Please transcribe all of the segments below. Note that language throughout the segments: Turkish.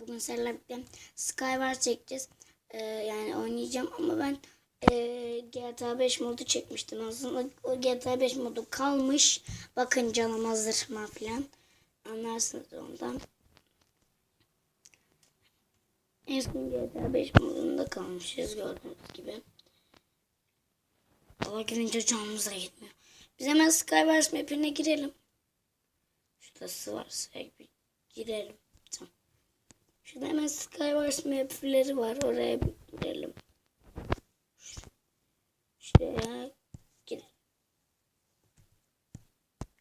Bugün seninle birlikte Skywars çekeceğiz. Ee, yani oynayacağım ama ben e, GTA 5 modu çekmiştim. Aslında o GTA 5 modu kalmış. Bakın canım hazır mı falan. Anlarsınız ondan. En son GTA 5 modunda kalmışız gördüğünüz gibi. Hava girince canımız da gitmiyor. Biz hemen Skywars map'ine girelim. Şurası varsa bir girelim. Şurada hemen Skywars map'leri var. Oraya girelim. Şuraya girelim.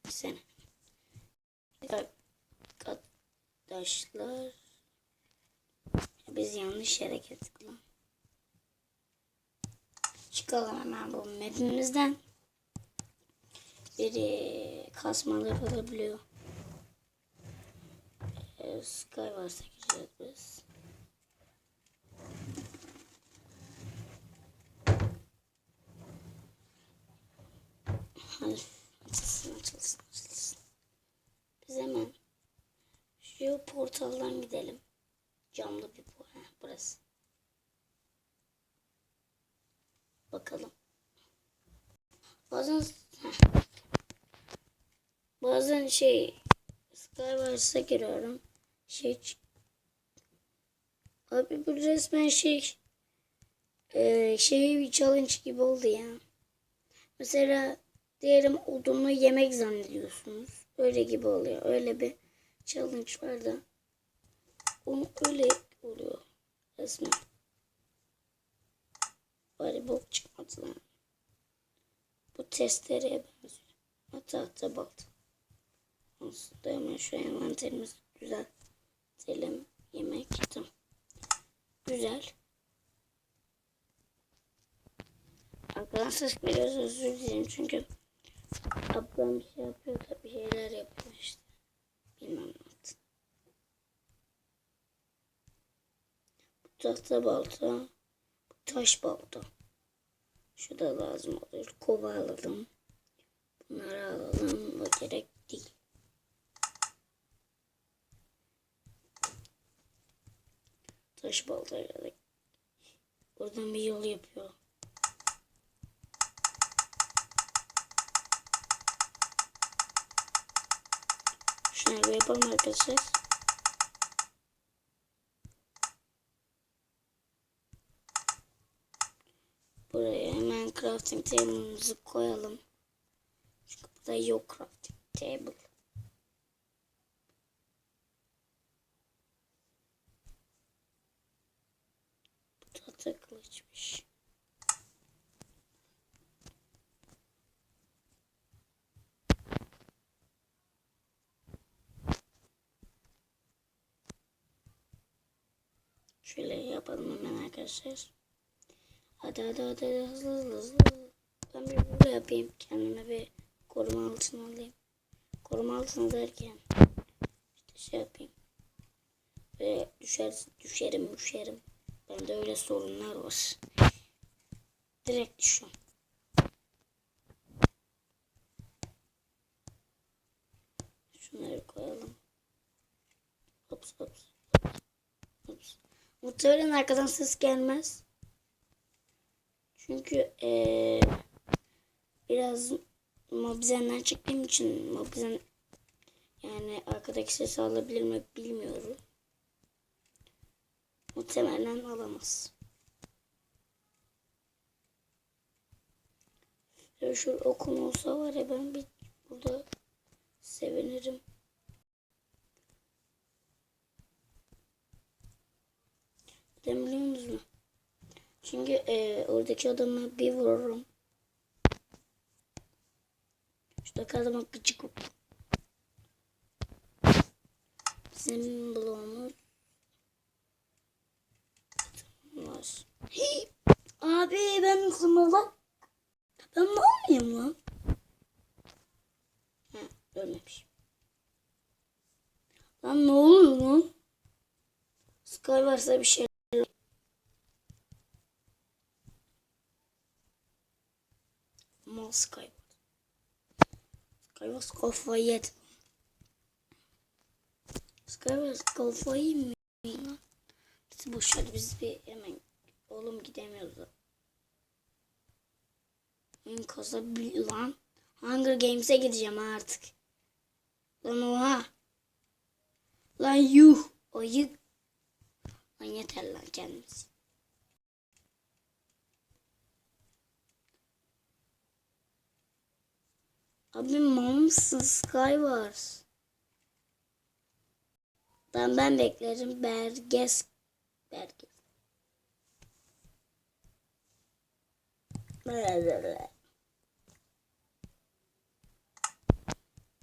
Sene. Arkadaşlar. Biz yanlış yere lan. Çıkalım hemen bu map'imizden. Biri kasmalar olabiliyor. Ee, Skywars'a gireceğiz biz. Hadi açılsın açılsın açılsın. Biz hemen şu portaldan gidelim. Camlı bir. Heh, burası. Bakalım. Bazen bazen şey Skywars'a giriyorum. Şey Abi bu resmen şey e, şey bir challenge gibi oldu ya. Mesela diyelim odunlu yemek zannediyorsunuz. Öyle gibi oluyor. Öyle bir challenge var da. Onu öyle oluyor resmen. Bari bok çıkmadı lan. Bu testereye benziyor. Hatta hatta balta. Olsun da hemen şu envanterimizi düzeltelim. Yemek tamam. Güzel. Arkadaşlar biraz özür dilerim çünkü ablam bir şey yapıyor da bir şeyler yapıyor işte. Bilmem yaptı. Bu tahta balta. Bu taş balta. Şu da lazım olur. Kova alalım. Bunları alalım. O gerek değil. Taş baltayla Oradan bir yol yapıyor. Şunları bir yapalım arkadaşlar. Buraya hemen crafting table'ımızı koyalım. Çünkü burada yok crafting table. Takılıçmış. Şöyle yapalım hemen arkadaşlar. Hadi hadi hadi hadi, hızlı hızlı hızlı. Ben bir burada yapayım. Kendime bir koruma altına alayım. Koruma altına derken işte şey yapayım. Ve düşer, düşerim düşerim. Bende öyle sorunlar var. Direkt düşüyorum. Şunları koyalım. Hops hops. Hops. Muhtemelen arkadan ses gelmez. Çünkü eee biraz mobizenden çıktığım için mobizen yani arkadaki sesi alabilir mi bilmiyorum. Muhtemelen alamaz. Ya şu okum olsa var ya ben bir burada sevinirim. Neden biliyor musunuz? Çünkü e, oradaki adamı bir vururum. Şuradaki adama gıcık. Bizim bloğumuz var. Hey, abi ben zımırlak. Ben ne olayım lan? Ha, ölmemiş. Lan ne oluyor lan? Sky varsa bir şey Mal Skyward. Skyward kafayı yedi. Skyward kafayı mı? Biz boş ver biz bir hemen oğlum gidemiyoruz. Oyun kazabiliyor lan. Hunger Games'e gideceğim artık. Lan oha. Lan yuh. Ayık. Lan yeter lan kendimiz. Abi mamsın Skywars. Ben ben beklerim. Berges. Berges.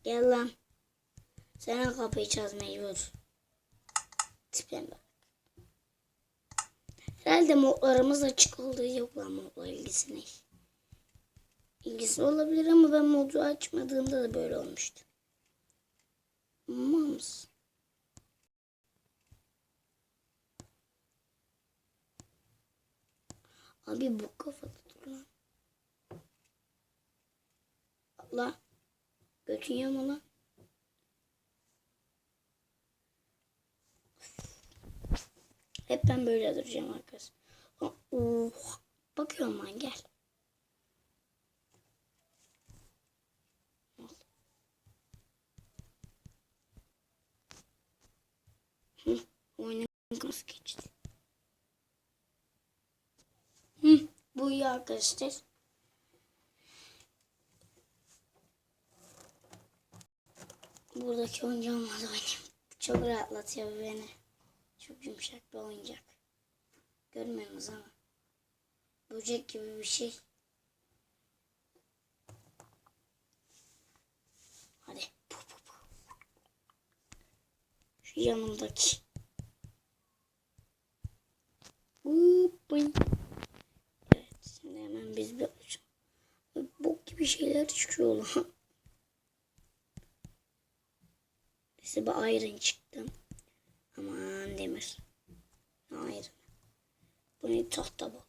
Gel lan. Sana kapıyı çaz mecbur. Tipine bak. Herhalde modlarımız açık olduğu yok lan modla ilgisine. İlgisi olabilir ama ben modu açmadığımda da böyle olmuştu. Mams. Abi bu kafada dur lan. Allah. Götün yama lan. Hep ben böyle duracağım arkadaşlar. Oh. Bakıyorum lan gel. Oyunun nasıl iyi arkadaşlar. Buradaki oyuncağımla da oynayayım. Çok rahatlatıyor beni. Çok yumuşak bir oyuncak. Görmüyorsunuz ama. Böcek gibi bir şey. Hadi. Pu, pu, pu. Şu yanımdaki. Hopay. Hemen biz bir. Bok gibi şeyler çıkıyor lan. Neyse bir iron çıktı. Aman demir. Iron. Bu ne tahta bak.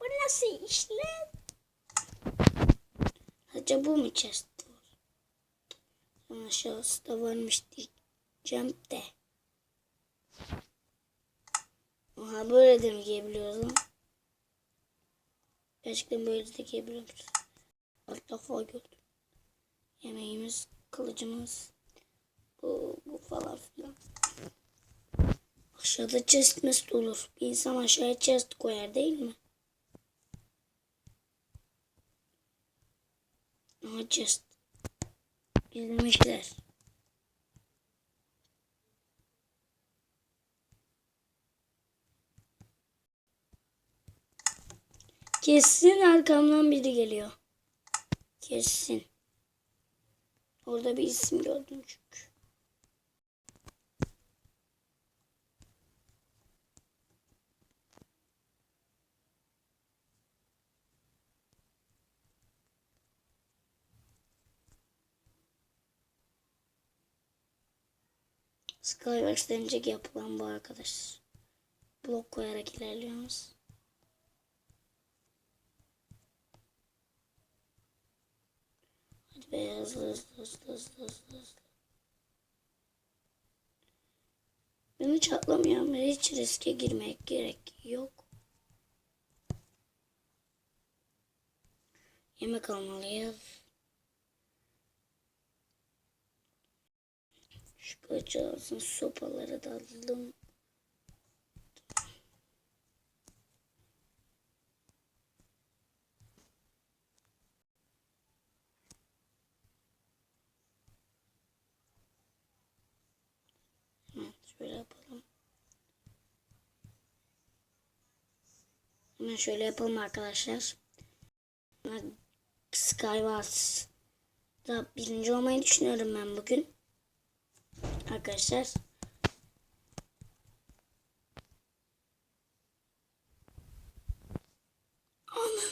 Bu nasıl işler? Acaba bu mu chest var? Sonra aşağısı da varmış diyeceğim de. Oha böyle de mi giyebiliyoruz lan? Gerçekten böyle de giyebiliyoruz. İlk defa gördüm. Yemeğimiz, kılıcımız, bu, bu falan filan. Aşağıda chest mest olur. Bir insan aşağıya chest koyar değil mi? Aha chest. Gizlemişler. Kesin arkamdan biri geliyor. Kesin. Orada bir isim gördüm çünkü. Skywars denecek yapılan bu arkadaş. Blok koyarak ilerliyoruz. Be hızlı hızlı hızlı hızlı hızlı hızlı. Ben hiç atlamıyorum. Hiç riske girmek gerek yok. Yemek almalıyız. Şu kaçağızın sopaları da alalım. Hemen şöyle yapalım. Hemen şöyle yapalım arkadaşlar. Skywars'da birinci olmayı düşünüyorum ben bugün. Arkadaşlar. Anam.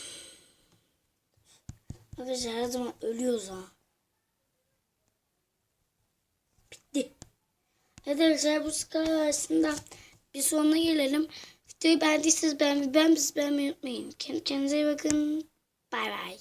Arkadaşlar her zaman ölüyoruz ha. Bitti. Hadi arkadaşlar bu Skywars'ında bir sonuna gelelim. Videoyu beğendiyseniz beğenmeyi, beğenmeyi unutmayın. Kendinize iyi bakın. Bay bay.